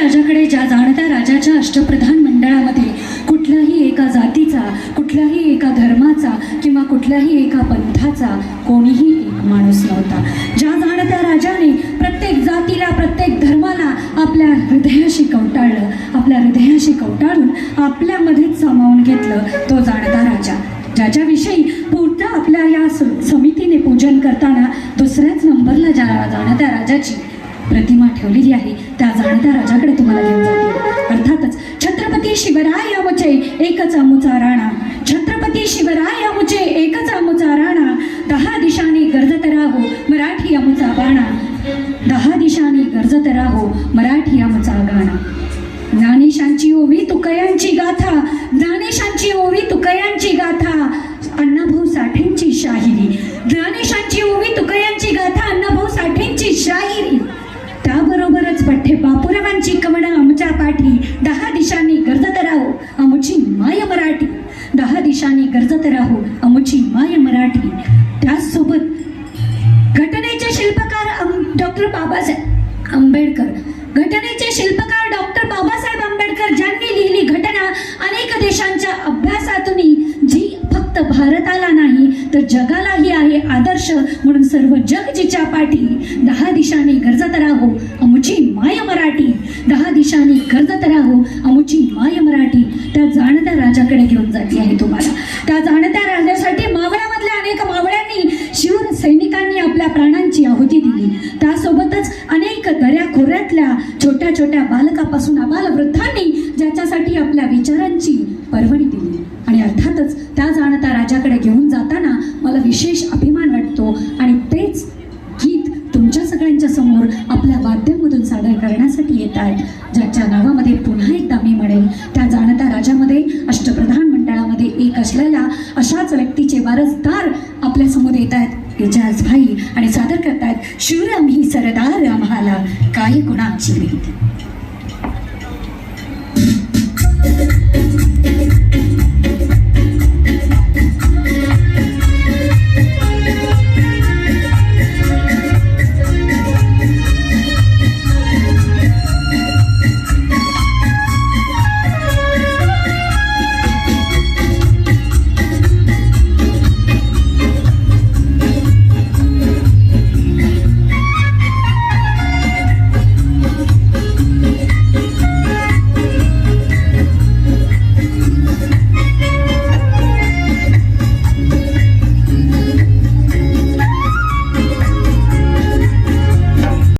राजाकडे ज्या जाणत्या राजाच्या अष्टप्रधान मंडळामध्ये कुठल्याही एका जातीचा कुठल्याही एका धर्माचा किंवा कुठल्याही एका पंथाचा कोणीही एक माणूस नव्हता. ज्या जाणत्या राजाने प्रत्येक जातीला प्रत्येक धर्माला आपल्या हृदयाशी कवटाळलं आपल्या हृदयाशी कवटाळून आपल्यामध्येच सामावून घेतलं तो जाणता राजा. ज्याच्याविषयी पूर्ण आपल्या या समितीने पूजन करताना दुसऱ्याच नंबरला ज्या जाणत्या राजाची प्रतिमा ठेवलेली आहे. त्या जाणत्या राजाकडे तुम्हाला घेऊन जाते. अर्थातच छत्रपती शिवराय अमुचे एकच अमुचा राणा. छत्रपती शिवराय अमुचे एकच अमुचा राणा. दहा दिशांनी गरजत राहो मराठी अमुचा बाणा. दहा दिशांनी गरजत राहो मराठी अमुचा गाणा. ज्ञानेशांची ओवी तुकयांची गाथा. ज्ञानेशांची ओवी तुकयांची गाथा. अण्णाभाऊ साठेंची शाहिरी. ज्ञानेश ओवी तुकयांची गाथा अण्णाभाऊ साठेंची शाहिरी त्याबरोबरच पठ्ठे बापुरावांची कवणं आमच्या पाठी दहा दिशांनी गरजत राहो आमची माय मराठी. दहा दिशांनी गरजत राहो आमची माय मराठी. त्याचसोबत घटनेचे शिल्पकार डॉक्टर बाबासाहेब आंबेडकर. घटनेचे शिल्पकार डॉक्टर बाबासाहेब आंबेडकर ज्यांनी लिहिली घटना अनेक देशांच्या अभ्यासातून जी फक्त भारताला नाही तर जगालाही आहे आदर्श म्हणून सर्व जग जिच्या पाठी दहा दिशांनी गरजत राहो आमची माय मराठी. दहा दिशांनी गरजत राहो अमुची माय मराठी त्या जाणत्या राजाकडे घेऊन जाते आहे तुम्हाला. त्या जाणत्या राजासाठी मावळ्यामधल्या अनेक मावळ्यांनी शिवर सैनिकांनी आपल्या प्राणांची आहुती दिली. त्यासोबतच अनेक दऱ्या खोऱ्यातल्या छोट्या छोट्या बालकापासून बालवृद्धांनी ज्याच्यासाठी आपल्या विचारांची पर्वणी दिली. आणि अर्थातच त्या जाणत्या राजाकडे घेऊन जाताना मला विशेष अभिमान तुमच्यासमोर समोर आपल्या वाद्यांमधून सादर करण्यासाठी येत आहेत ज्याच्या नावामध्ये पुन्हा एकदा मी म्हणेन. त्या जाणत्या राजामध्ये अष्टप्रधान मंडळामध्ये एक असलेल्या अशाच व्यक्तीचे वारसदार आपल्यासमोर येत आहेत एजाज भाई आणि सादर करतायत शिवराम ही सरदार आम्हाला. काही गुणाची